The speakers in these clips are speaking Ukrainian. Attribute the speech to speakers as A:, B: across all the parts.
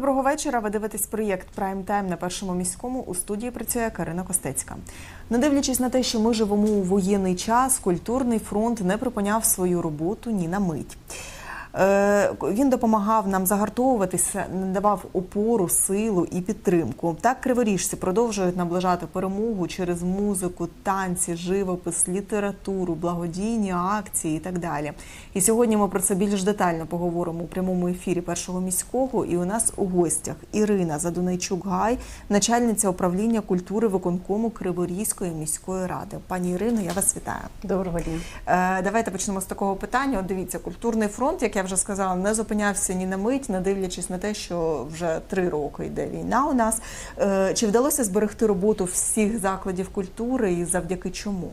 A: Доброго вечора. Ви дивитесь проєкт Прайм Тайм на першому міському. У студії працює Карина Костецька. Не дивлячись на те, що ми живемо у воєнний час, культурний фронт не припиняв свою роботу ні на мить. Е, Він допомагав нам загартовуватися, надавав опору, силу і підтримку. Так криворіжці продовжують наближати перемогу через музику, танці, живопис, літературу, благодійні акції і так далі. І сьогодні ми про це більш детально поговоримо у прямому ефірі першого міського. І у нас у гостях Ірина Задунайчук Гай, начальниця управління культури виконкому Криворізької міської ради. Пані Ірино, я вас вітаю.
B: Доброго дня.
A: Е, Давайте почнемо з такого питання. От дивіться, культурний фронт, як я вже сказала, не зупинявся ні на мить, не дивлячись на те, що вже три роки йде війна у нас. Е, Чи вдалося зберегти роботу всіх закладів культури і завдяки чому?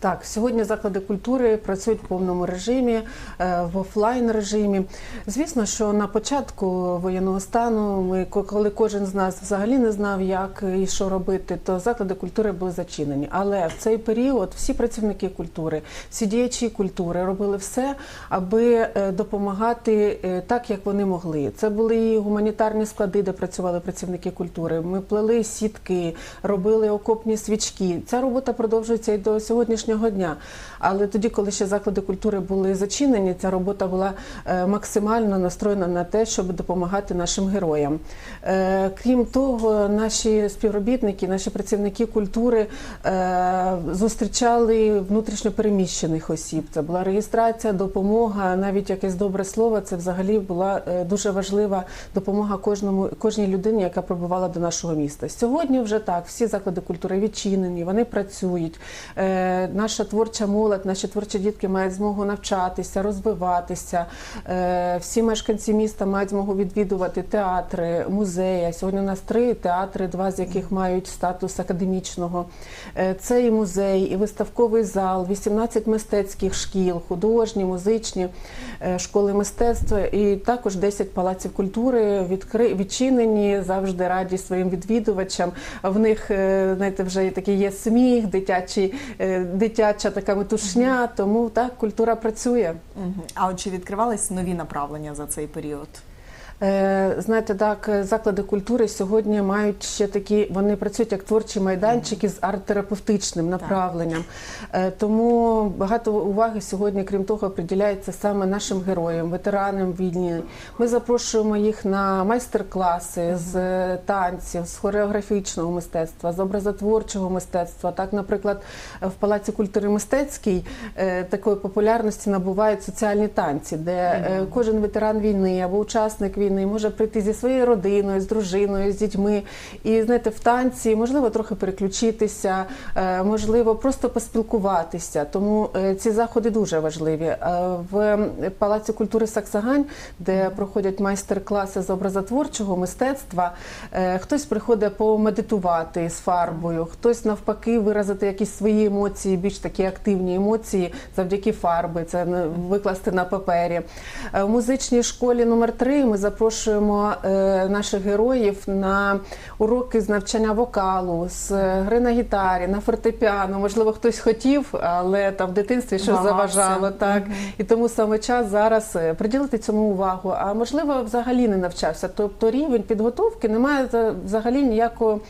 B: Так, сьогодні заклади культури працюють в повному режимі, е, в офлайн режимі. Звісно, що на початку воєнного стану, ми ко- коли кожен з нас взагалі не знав, як і що робити, то заклади культури були зачинені. Але в цей період всі працівники культури, всі діячі культури робили все, аби е, допомагати е, так, як вони могли. Це були і гуманітарні склади, де працювали працівники культури. Ми плели сітки, робили окопні свічки. Ця робота продовжується і до сьогоднішнього дня. Але тоді, коли ще заклади культури були зачинені, ця робота була е, максимально настроєна на те, щоб допомагати нашим героям. Е, Крім того, наші співробітники, наші працівники культури е, зустрічали внутрішньопереміщених осіб. Це була реєстрація, допомога, навіть якесь добре слово. Це взагалі була дуже важлива допомога кожному кожній людині, яка прибувала до нашого міста. Сьогодні вже так, всі заклади культури відчинені, вони працюють. Наша творча молодь, наші творчі дітки мають змогу навчатися, розвиватися. Е, Всі мешканці міста мають змогу відвідувати театри, музеї. Сьогодні у нас три театри, два з яких мають статус академічного. Е, Це і музей, і виставковий зал, 18 мистецьких шкіл, художні, музичні е, школи мистецтва, і також 10 палаців культури відкри... відчинені, завжди раді своїм відвідувачам. В них знаєте, вже такий є сміх, дитячий, е, дитяча така метушня. Тому так культура працює.
A: Мгм. А от чи відкривались нові направлення за цей період?
B: Е, Знаєте, так, заклади культури сьогодні мають ще такі, вони працюють як творчі майданчики з арт-терапевтичним направленням. Е, Тому багато уваги сьогодні, крім того, приділяється саме нашим героям, ветеранам війни. Ми запрошуємо їх на майстер-класи з е, танців, з хореографічного мистецтва, з образотворчого мистецтва. Так, наприклад, в Палаці культури мистецькій такої популярності набувають соціальні танці, де кожен ветеран війни або учасник війни може прийти зі своєю родиною, з дружиною, з дітьми. І знаєте, в танці можливо трохи переключитися, е, можливо, просто поспілкуватися. Тому е, ці заходи дуже важливі. Е, В Палаці культури Саксагань, де проходять майстер-класи з образотворчого мистецтва, хтось приходить помедитувати з фарбою, хтось навпаки виразити якісь свої емоції, більш такі активні емоції завдяки фарби. Це викласти на папері. В музичній школі номер 3 ми запрошуємо е, наших героїв на уроки з навчання вокалу, з е, гри на гітарі, на фортепіано. Можливо, хтось хотів, але там в дитинстві щось
A: Вагався.
B: заважало. Так і тому саме час зараз е, приділити цьому увагу. А можливо, взагалі не навчався. Тобто рівень підготовки не має за- взагалі ніякого.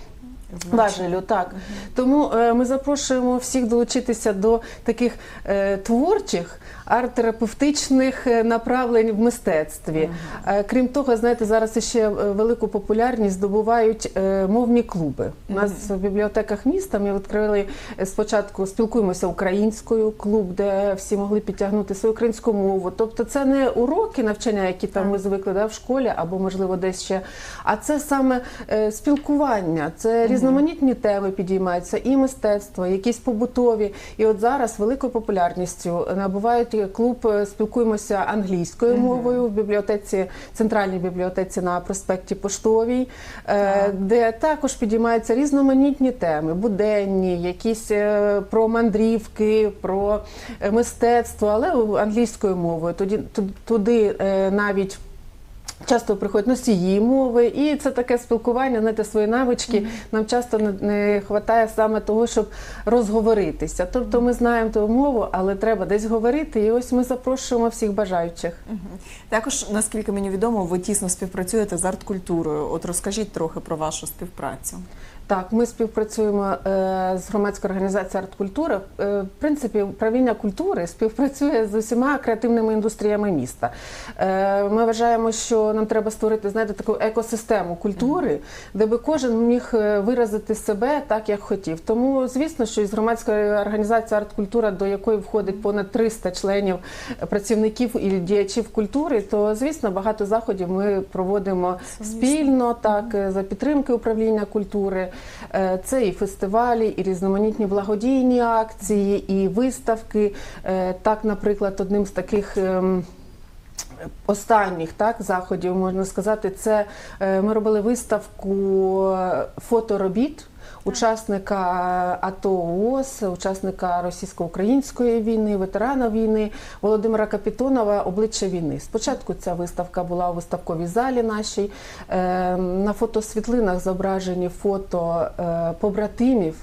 B: Важелю, так тому е, ми запрошуємо всіх долучитися до таких е, творчих арт-терапевтичних е, направлень в мистецтві. Е, крім того, знаєте, зараз ще е, велику популярність здобувають мовні клуби. У нас в бібліотеках міста ми відкрили спочатку спілкуємося українською, клуб, де всі могли підтягнути свою українську мову. Тобто, це не уроки навчання, які там ми звикли да, в школі, або можливо десь ще. А це саме спілкування, це різноманітні теми підіймаються, і мистецтво, якісь побутові. І от зараз великою популярністю набувають клуб е, спілкуємося англійською мовою в бібліотеці, центральній бібліотеці на проспекті Поштовій, так. де також підіймаються різноманітні теми, буденні, якісь е, про мандрівки, про е, мистецтво, але англійською мовою. Тоді ту- туди е, навіть Часто приходять носії мови, і це таке спілкування, знаєте, свої навички. Нам часто не, не вистачає саме того, щоб розговоритися. Тобто ми знаємо ту мову, але треба десь говорити. І ось ми запрошуємо всіх бажаючих.
A: Також, наскільки мені відомо, ви тісно співпрацюєте з арт-культурою. От розкажіть трохи про вашу співпрацю.
B: Так, ми співпрацюємо е, з громадською організацією «Арткультура». Е, в принципі, управління культури співпрацює з усіма креативними індустріями міста. Е, ми вважаємо, що нам треба створити знаєте, таку екосистему культури, де би кожен міг виразити себе так, як хотів. Тому, звісно, що із громадської організації «Арткультура», до якої входить понад 300 членів працівників і діячів культури, то звісно багато заходів ми проводимо спільно, так за підтримки управління культури. Е, Це і фестивалі, і різноманітні благодійні акції, і виставки. Е, Так, наприклад, одним з таких. ем, Останніх так заходів можна сказати, це е, ми робили виставку фоторобіт учасника АТО ООС, учасника російсько-української війни, ветерана війни Володимира Капітонова Обличчя війни. Спочатку ця виставка була у виставковій залі нашій. Е, На фотосвітлинах зображені фото е, побратимів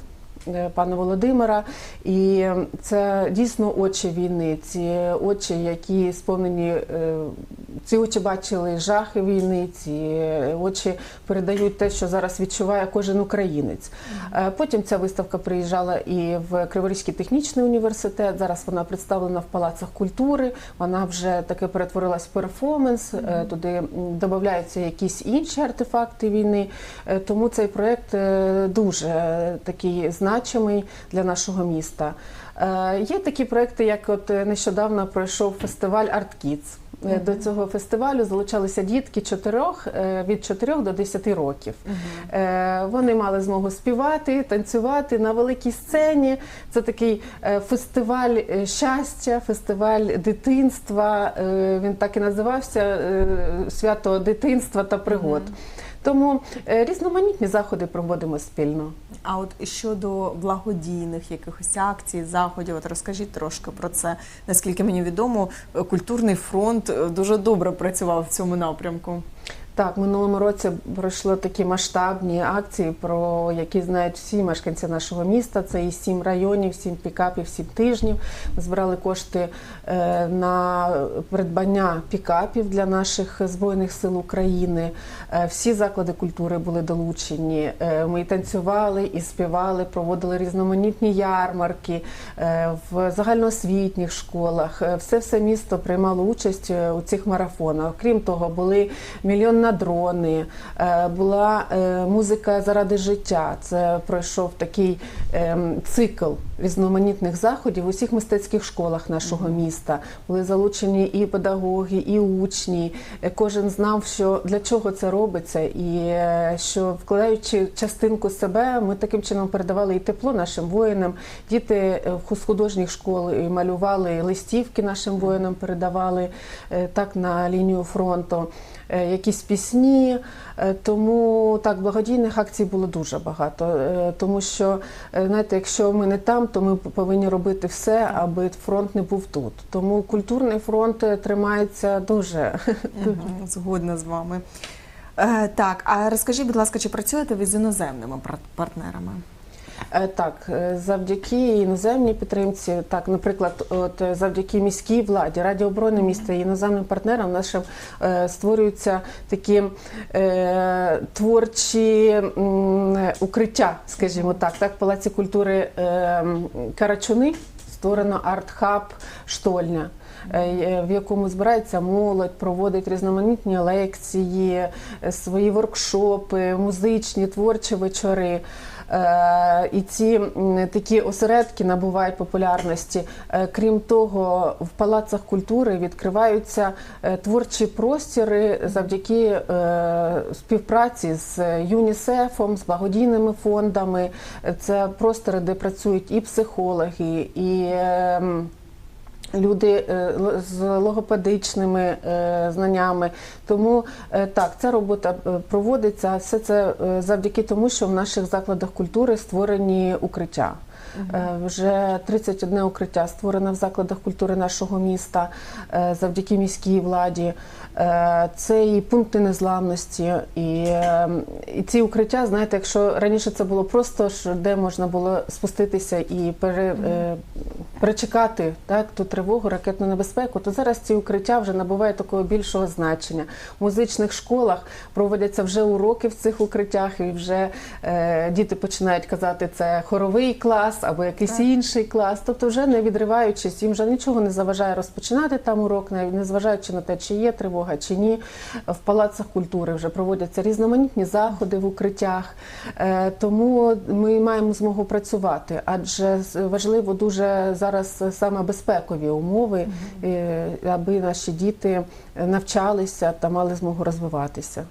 B: пана Володимира. І це дійсно очі війни, ці очі, які сповнені, е, ці очі бачили жахи війни, ці очі передають те, що зараз відчуває кожен українець. Е, Потім ця виставка приїжджала і в Криворізький технічний університет. Зараз вона представлена в палацах культури. Вона вже таки перетворилась в перформанс. Е, Туди додаються якісь інші артефакти війни. Е, Тому цей проект е, дуже е, такий значимий для нашого міста. Е, Є такі проекти, як от е, нещодавно пройшов фестиваль ArtKids. Е, До цього фестивалю залучалися дітки чотирьох е, від 4 до 10 років. Е, Вони мали змогу співати, танцювати на великій сцені. Це такий фестиваль щастя, фестиваль дитинства. Він так і називався свято дитинства та пригод. Тому е, різноманітні заходи проводимо спільно.
A: А от щодо благодійних якихось акцій, заходів, от розкажіть трошки про це. Наскільки мені відомо, культурний фронт е, дуже добре працював в цьому напрямку.
B: Так, минулому році пройшли такі масштабні акції, про які знають всі мешканці нашого міста. Це і сім районів, сім пікапів, сім тижнів. Ми збирали кошти е, на придбання пікапів для наших збройних сил України. Е, Всі заклади культури були долучені. Е, Ми і танцювали, і співали, проводили різноманітні ярмарки в загальноосвітніх школах. Все все місто приймало участь у цих марафонах. Крім того, були мільйон на дрони, е, була е, музика заради життя. Це пройшов такий ем, цикл різноманітних заходів у всіх мистецьких школах нашого міста. Були залучені і педагоги, і учні. Е, Кожен знав, що для чого це робиться, і що вкладаючи частинку себе, ми таким чином передавали і тепло нашим воїнам. Діти в художніх школ і малювали листівки нашим воїнам, передавали так на лінію фронту. Е, Якісь пісні, Е, тому так благодійних акцій було дуже багато. Е, Тому що знаєте, якщо ми не там, то ми повинні робити все, аби фронт не був тут. Тому культурний фронт тримається дуже
A: Згодна з вами. Так, а розкажіть, будь ласка, чи працюєте ви з іноземними пар- партнерами?
B: Е, Так, е, завдяки іноземній підтримці, так, наприклад, от е, завдяки міській владі, Раді оборони міста і іноземним партнерам нашим е, створюються такі е, творчі м, укриття, скажімо так. Так, в Палаці культури е, Карачуни створено арт-хаб штольня. е, В якому збирається молодь, проводить різноманітні лекції, е, свої воркшопи, музичні, творчі вечори. Е, І ці такі осередки набувають популярності. Е, Крім того, в палацах культури відкриваються е, творчі простіри завдяки співпраці з ЮНІСЕФом, з благодійними фондами. Це простори, де працюють і психологи, і е, м, Люди е, з логопедичними е, знаннями, тому е, так ця робота проводиться. Все це завдяки тому, що в наших закладах культури створені укриття. Е, Вже 31 укриття створено в закладах культури нашого міста е, завдяки міській владі. Е, Це і пункти незламності, і, і ці укриття, знаєте, якщо раніше це було просто, що де можна було спуститися і пере, перечекати так, ту тривогу, ракетну небезпеку, то зараз ці укриття вже набувають такого більшого значення. В музичних школах проводяться вже уроки в цих укриттях, і вже е, діти починають казати, це хоровий клас або якийсь
A: Так.
B: інший клас. Тобто, вже не відриваючись, їм вже нічого не заважає розпочинати там урок, не зважаючи на те, чи є тривога, чи ні. В палацах культури вже проводяться різноманітні заходи в укриттях. Е, Тому ми маємо змогу працювати, адже важливо дуже зараз саме безпекові умови, е, аби наші діти навчалися та мали змогу розвиватися.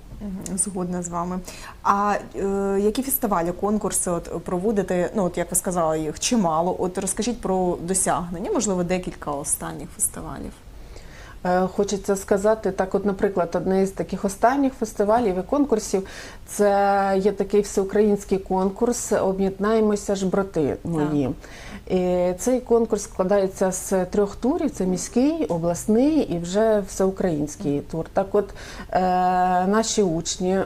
A: Згодна з вами. А е, які фестивалі, конкурси от проводите? Ну, от як ви сказали, їх чимало. От розкажіть про досягнення, можливо, декілька останніх фестивалів.
B: Е, Хочеться сказати, так, от, наприклад, одне з таких останніх фестивалів і конкурсів це є такий всеукраїнський конкурс Об'єднаємося ж брати мої. І цей конкурс складається з трьох турів: це міський, обласний і вже всеукраїнський тур. Так, от е, наші учні е,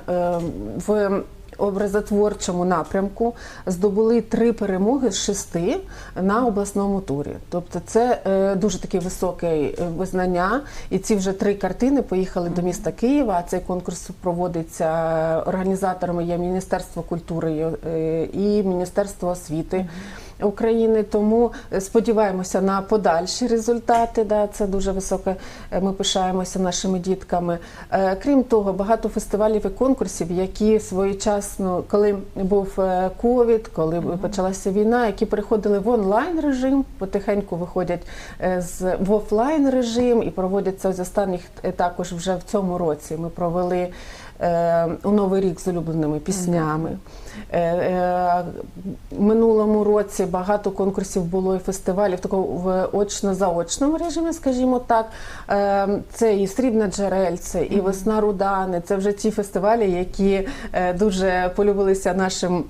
B: в образотворчому напрямку здобули три перемоги з шести на обласному турі. Тобто це е, дуже таке високе е, визнання. І ці вже три картини поїхали до міста Києва. Цей конкурс проводиться організаторами є Міністерство культури е, і Міністерство освіти. України, тому е, сподіваємося на подальші результати. Да, це дуже високе. е, Ми пишаємося нашими дітками. Е, Крім того, багато фестивалів і конкурсів, які своєчасно, коли був ковід, коли почалася війна, які переходили в онлайн режим, потихеньку виходять з в офлайн режим і проводяться з останніх також вже в цьому році. Ми провели у новий рік з улюбленими піснями. Е, е, минулому році багато конкурсів було і фестивалів такого в очно-заочному режимі, скажімо так. Е, Це і Срібне джерельце, і Весна Рудани. Це вже ті фестивалі, які дуже полюбилися нашим.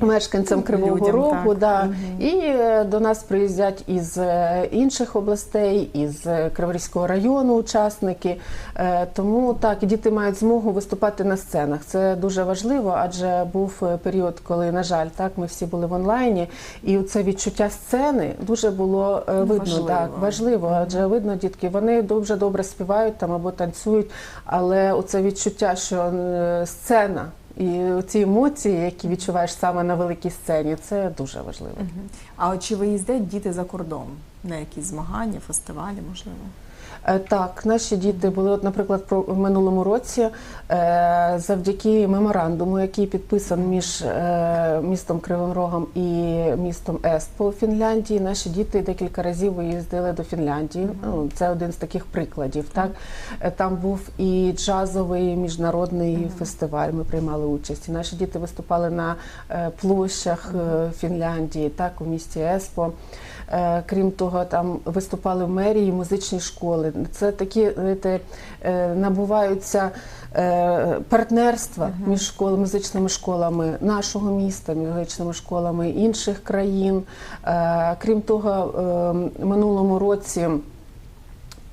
B: Мешканцям Кривого
A: Людям,
B: Рогу,
A: так.
B: да.
A: Мгм.
B: і е, до нас приїздять із е, інших областей, із е, Криворізького району учасники. Тому так діти мають змогу виступати на сценах. Це дуже важливо, адже був період, коли, на жаль, так ми всі були в онлайні, і це відчуття сцени дуже було е, видно.
A: Важливо.
B: Так, важливо, адже видно, дітки, вони дуже добре співають там або танцюють, але оце відчуття, що сцена. І ці емоції, які відчуваєш саме на великій сцені, це дуже важливо.
A: Угу. А чи виїздять діти за кордон на якісь змагання, фестивалі, можливо?
B: Е, Так, наші діти були, от, наприклад, в минулому році е, завдяки меморандуму, який підписаний між е, містом Кривим Рогом і містом Еспо у Фінляндії. Наші діти декілька разів виїздили до Фінляндії. Ну, це один з таких прикладів. Так там був і джазовий міжнародний фестиваль. Ми приймали участь. І наші діти виступали на площах Фінляндії, так у місті Еспо. Крім того, там виступали в мерії музичні школи. Це такі знаєте, е, набуваються е, партнерства між школами, музичними школами нашого міста, музичними школами інших країн. Е, Крім того, минулому році.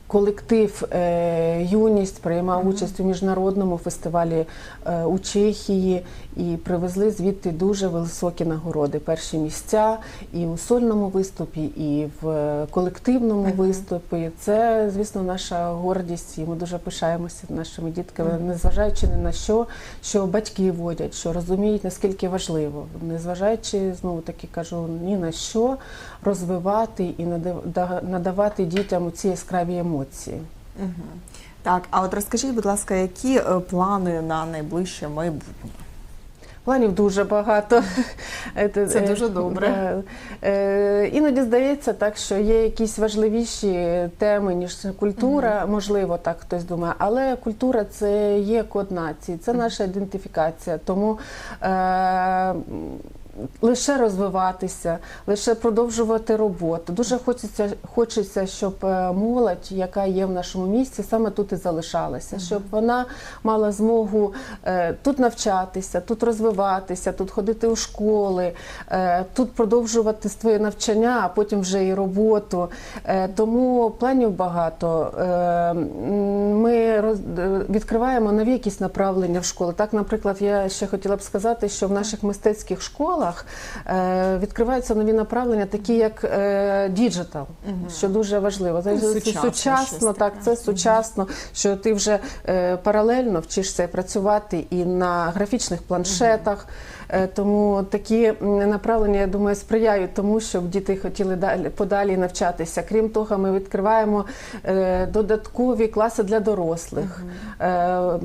B: Колектив е, Юність приймав участь у міжнародному фестивалі е, у Чехії і привезли звідти дуже високі нагороди. Перші місця і у сольному виступі, і в е, колективному виступі. Це, звісно, наша гордість, і ми дуже пишаємося нашими дітками, незважаючи ні на що, що батьки водять, що розуміють, наскільки важливо, незважаючи знову таки кажу, ні на що розвивати і надав- надавати дітям ці яскраві емоції.
A: Угу. Так, а от розкажіть, будь ласка, які е, плани на найближче майбутнє?
B: Планів дуже багато.
A: Це дуже добре.
B: Е, Іноді здається так, що є якісь важливіші теми, ніж культура. Можливо, так хтось думає, але культура це є код нації, це наша ідентифікація. Тому е, лише розвиватися, лише продовжувати роботу. Дуже хочеться, хочеться, щоб е, молодь, яка є в нашому місті, саме тут і залишалася, щоб вона мала змогу е, тут навчатися, тут розвиватися, тут ходити у школи, е, тут продовжувати своє навчання, а потім вже і роботу. Тому планів багато. Ми відкриваємо нові якісь направлення в школи. Так, наприклад, я ще хотіла б сказати, що в наших мистецьких школах е, відкриваються нові направлення, такі як е, діджитал, що дуже важливо. Це,
A: Ну, сучасно
B: сучасно, так, це сучасно, що ти вже е, паралельно вчишся працювати і на графічних планшетах. Е, Тому такі направлення, я думаю, сприяють тому, щоб діти хотіли далі подалі навчатися. Крім того, ми відкриваємо е, додаткові класи для дорослих. Е,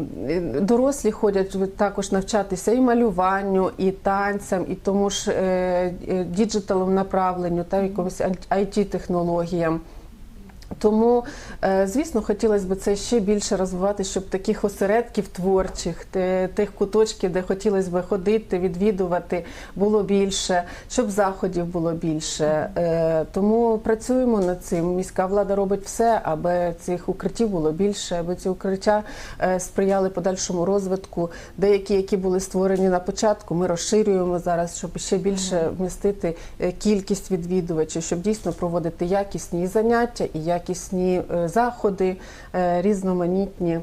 B: Дорослі ходять також навчатися і малюванню, і танцям, і тому ж діджиталом направленню та якомусь it технологіям тому, е, звісно, хотілося б це ще більше розвивати, щоб таких осередків творчих, тих куточків, де хотілося б ходити, відвідувати, було більше, щоб заходів було більше. Е, Тому працюємо над цим. Міська влада робить все, аби цих укриттів було більше, аби ці укриття е, сприяли подальшому розвитку. Деякі, які були створені на початку, ми розширюємо зараз, щоб ще більше вмістити кількість відвідувачів, щоб дійсно проводити якісні і заняття і якісні е, заходи, е, різноманітні.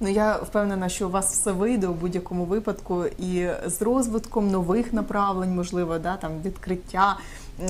A: Ну я впевнена, що у вас все вийде у будь-якому випадку, і з розвитком нових направлень, можливо, да там відкриття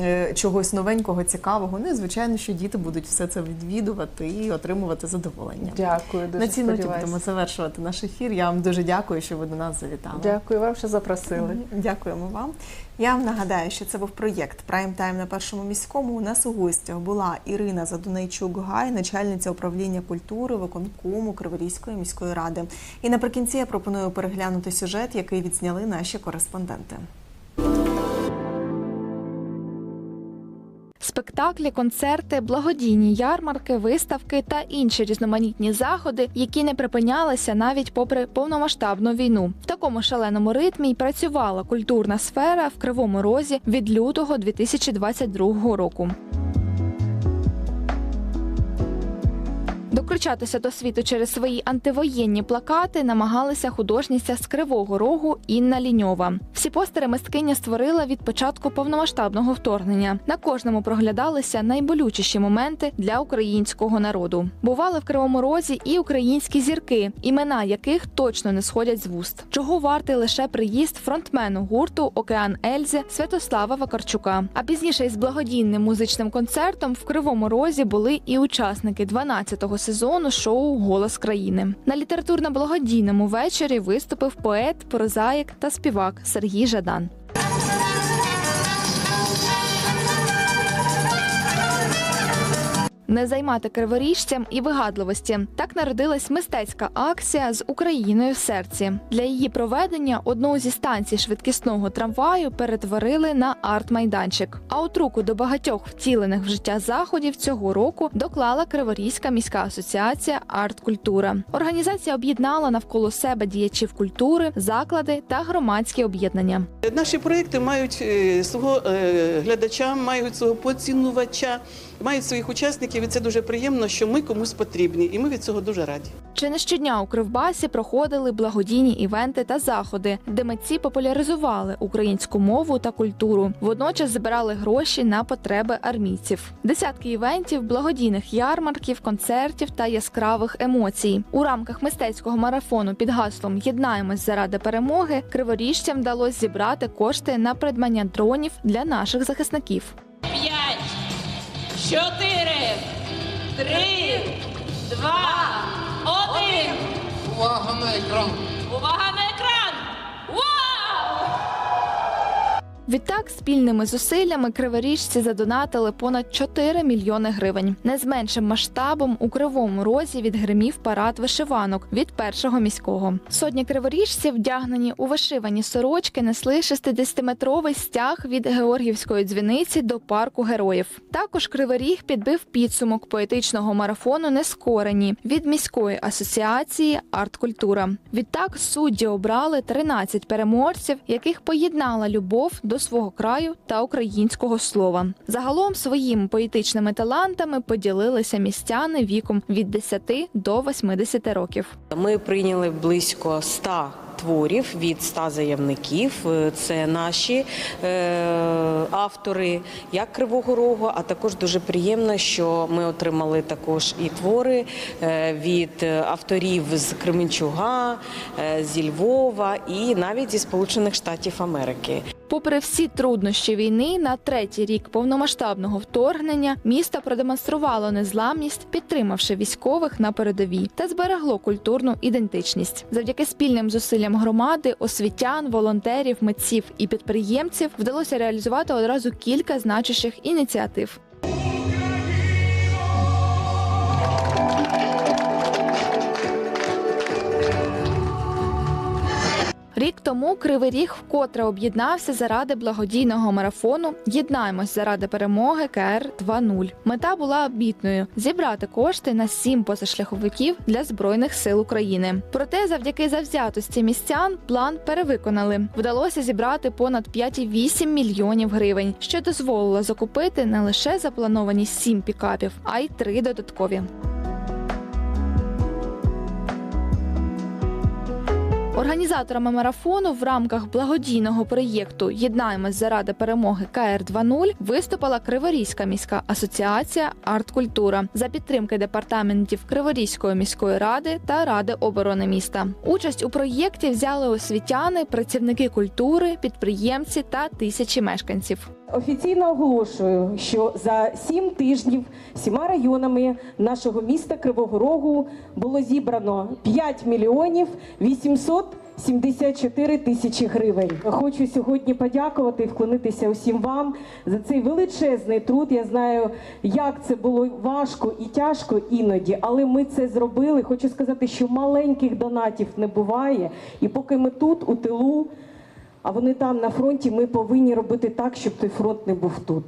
A: е, чогось новенького, цікавого. Ну і звичайно, що діти будуть все це відвідувати і отримувати задоволення.
B: Дякую, дуже
A: На цій ноті будемо завершувати наш ефір. Я вам дуже дякую, що ви до нас завітали.
B: Дякую вам, що запросили.
A: Дякуємо вам. Я вам нагадаю, що це був проєкт Прайм Тайм на першому міському. У нас у гостях була Ірина Задунайчук Гай, начальниця управління культури виконкому Криворізької міської ради. І наприкінці я пропоную переглянути сюжет, який відзняли наші кореспонденти.
C: Спектаклі, концерти, благодійні ярмарки, виставки та інші різноманітні заходи, які не припинялися навіть попри повномасштабну війну. В такому шаленому ритмі й працювала культурна сфера в Кривому Розі від лютого 2022 року. Докричатися до світу через свої антивоєнні плакати намагалася художниця з Кривого Рогу Інна Ліньова. Всі постери мисткиня створила від початку повномасштабного вторгнення. На кожному проглядалися найболючіші моменти для українського народу. Бували в Кривому Розі і українські зірки, імена яких точно не сходять з вуст. Чого вартий лише приїзд фронтмену гурту Океан Ельзи Святослава Вакарчука. А пізніше із благодійним музичним концертом в Кривому Розі були і учасники 12-го сезону шоу Голос країни. На літературно-благодійному вечорі виступив поет, прозаїк та співак Сергій Жадан. Не займати криворіжцям і вигадливості. Так народилась мистецька акція з Україною в серці. Для її проведення одну зі станцій швидкісного трамваю перетворили на арт-майданчик. А от руку до багатьох втілених в життя заходів цього року доклала Криворізька міська асоціація Арт-культура. Організація об'єднала навколо себе діячів культури, заклади та громадські об'єднання.
D: Наші проекти мають е, свого е, глядача, мають свого поцінувача, мають своїх учасників, і це дуже приємно, що ми комусь потрібні, і ми від цього дуже раді.
C: Чи не щодня у Кривбасі проходили благодійні івенти та заходи, де митці популяризували українську мову та культуру. Водночас збирали гроші на потреби армійців. Десятки івентів, благодійних ярмарків, концертів та яскравих емоцій. У рамках мистецького марафону під гаслом Єднаємось заради перемоги криворіжцям вдалося зібрати кошти на придбання дронів для наших захисників.
E: Чотири, три, два, один.
F: Увага на екран!
E: Увага
C: Відтак, спільними зусиллями криворіжці задонатили понад 4 мільйони гривень. Не з меншим масштабом у кривому розі відгримів парад вишиванок від першого міського. Сотні криворіжців, вдягнені у вишивані сорочки, несли 60-метровий стяг від Георгівської дзвіниці до парку героїв. Також Криворіг підбив підсумок поетичного марафону Нескорені від міської асоціації Арткультура. Відтак судді обрали 13 переможців, яких поєднала любов до свого краю та українського слова. Загалом своїми поетичними талантами поділилися містяни віком від 10 до 80 років.
F: Ми прийняли близько 100 творів від 100 заявників. Е, Це наші е, автори, як Кривого Рогу, а також дуже приємно, що ми отримали також і твори е, від авторів з Кременчуга, зі Львова і навіть зі Сполучених Штатів Америки.
C: Попри всі труднощі війни, на третій рік повномасштабного вторгнення місто продемонструвало незламність, підтримавши військових на передовій та зберегло культурну ідентичність. Завдяки спільним зусиллям громади, освітян, волонтерів, митців і підприємців вдалося реалізувати одразу кілька значущих ініціатив. Тому Кривий Ріг вкотре об'єднався заради благодійного марафону Єднаємось заради перемоги КР 2.0». Мета була обітною зібрати кошти на сім позашляховиків для збройних сил України. Проте, завдяки завзятості містян, план перевиконали. Вдалося зібрати понад 5,8 мільйонів гривень, що дозволило закупити не лише заплановані сім пікапів, а й три додаткові. Організаторами марафону в рамках благодійного проєкту Єднаємось заради перемоги КР 2.0 виступила Криворізька міська асоціація Арткультура за підтримки департаментів Криворізької міської ради та ради оборони міста. Участь у проєкті взяли освітяни, працівники культури, підприємці та тисячі мешканців.
G: Офіційно оголошую, що за сім тижнів сіма районами нашого міста Кривого Рогу було зібрано 5 мільйонів 874 тисячі гривень. Хочу сьогодні подякувати і вклонитися усім вам за цей величезний труд. Я знаю, як це було важко і тяжко іноді, але ми це зробили. Хочу сказати, що маленьких донатів не буває, і поки ми тут у тилу. А вони там на фронті. Ми повинні робити так, щоб той фронт не був тут.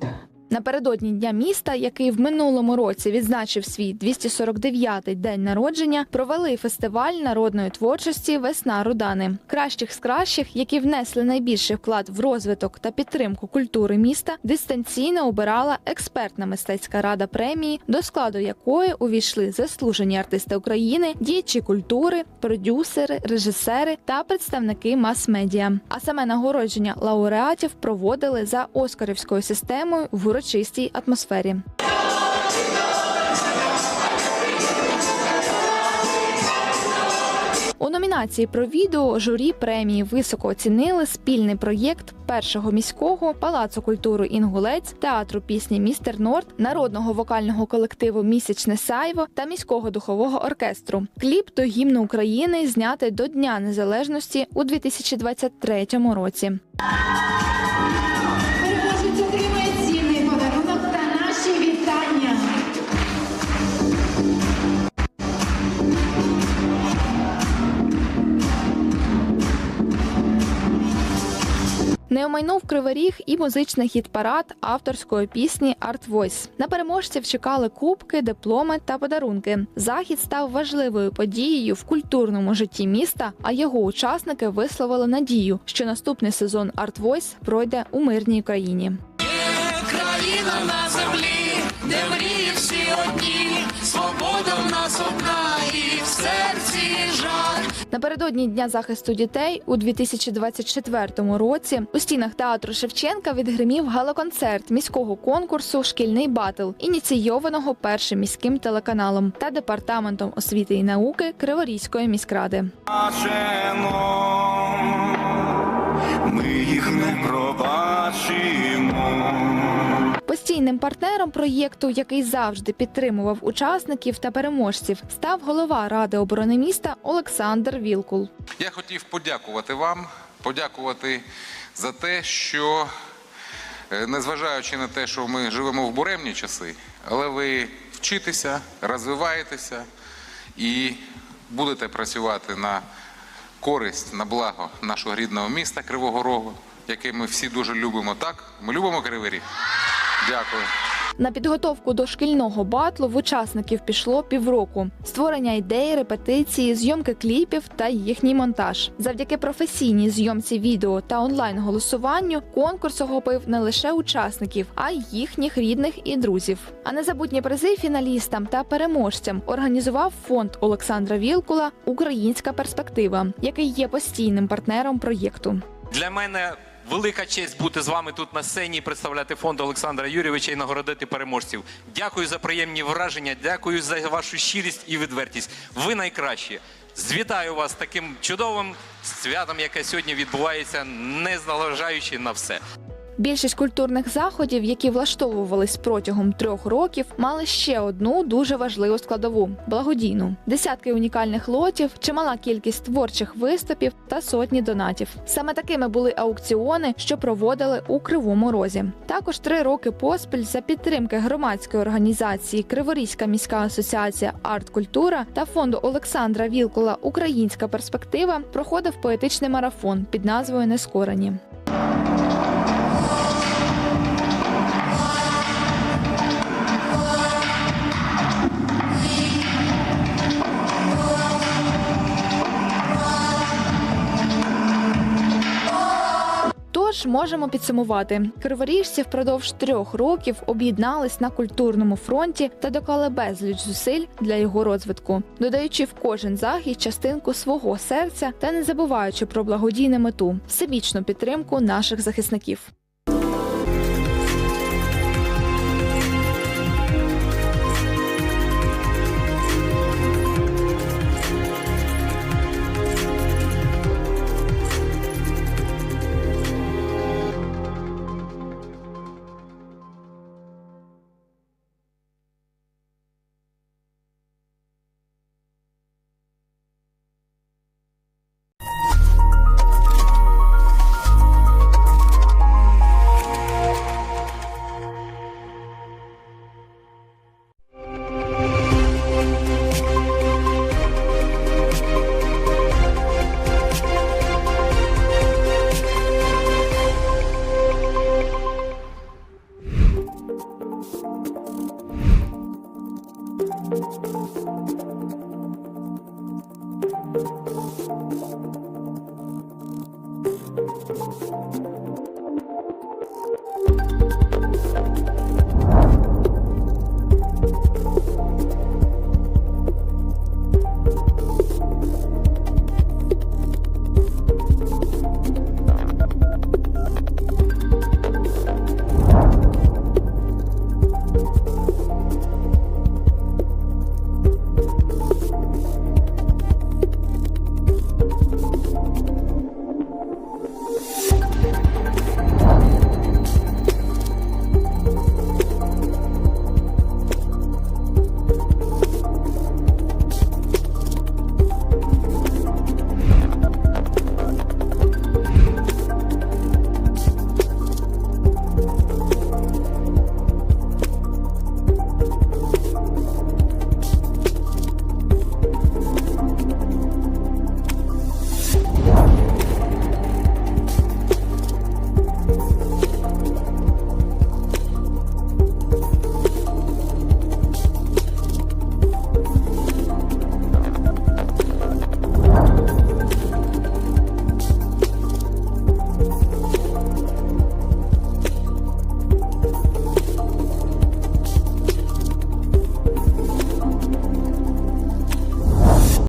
C: Напередодні дня міста, який в минулому році відзначив свій 249-й день народження, провели фестиваль народної творчості Весна Рудани. Кращих з кращих, які внесли найбільший вклад в розвиток та підтримку культури міста, дистанційно обирала експертна мистецька рада премії, до складу якої увійшли заслужені артисти України, діячі культури, продюсери, режисери та представники мас-медіа. А саме нагородження лауреатів проводили за оскарівською системою в урочистій атмосфері. У номінації про відео журі премії високо оцінили спільний проєкт першого міського палацу культури Інгулець, театру пісні Містер Норд, народного вокального колективу Місячне Сайво та міського духового оркестру. Кліп до гімну України знятий до Дня Незалежності у 2023 році. Не омайнув кривий ріг і музичний хіт-парад авторської пісні Art Voice. На переможців чекали кубки, дипломи та подарунки. Захід став важливою подією в культурному житті міста, а його учасники висловили надію, що наступний сезон Art Voice пройде у мирній країні.
H: Країна на землі, де
C: Напередодні дня захисту дітей у 2024 році у стінах театру Шевченка відгримів галоконцерт міського конкурсу Шкільний батл, ініційованого першим міським телеканалом та департаментом освіти і науки Криворізької міськради.
H: Ми їх не пробачимо.
C: Постійним партнером проєкту, який завжди підтримував учасників та переможців, став голова ради оборони міста Олександр Вілкул.
I: Я хотів подякувати вам, подякувати за те, що е, незважаючи на те, що ми живемо в буремні часи, але ви вчитеся, розвиваєтеся і будете працювати на користь, на благо нашого рідного міста Кривого Рогу, яке ми всі дуже любимо. Так, ми любимо Кривий Ріг. Дякую.
C: На підготовку до шкільного батлу в учасників пішло півроку: створення ідей, репетиції, зйомки кліпів та їхній монтаж. Завдяки професійній зйомці відео та онлайн голосуванню конкурс охопив не лише учасників, а й їхніх рідних і друзів. А незабутні призи фіналістам та переможцям організував фонд Олександра Вілкула Українська перспектива, який є постійним партнером проєкту.
J: Для мене велика честь бути з вами тут на сцені представляти фонд Олександра Юрійовича і нагородити переможців. Дякую за приємні враження, дякую за вашу щирість і відвертість. Ви найкращі. Звітаю вас таким чудовим святом, яке сьогодні відбувається, не залежаючи на все.
C: Більшість культурних заходів, які влаштовувались протягом трьох років, мали ще одну дуже важливу складову благодійну: десятки унікальних лотів, чимала кількість творчих виступів та сотні донатів. Саме такими були аукціони, що проводили у Кривому Розі. Також три роки поспіль за підтримки громадської організації Криворізька міська асоціація Арт-Культура та фонду Олександра Вілкула Українська перспектива проходив поетичний марафон під назвою Нескорені. Тож можемо підсумувати, криворіжці впродовж трьох років об'єднались на культурному фронті та доклали безліч зусиль для його розвитку, додаючи в кожен захід частинку свого серця та не забуваючи про благодійну мету всебічну підтримку наших захисників.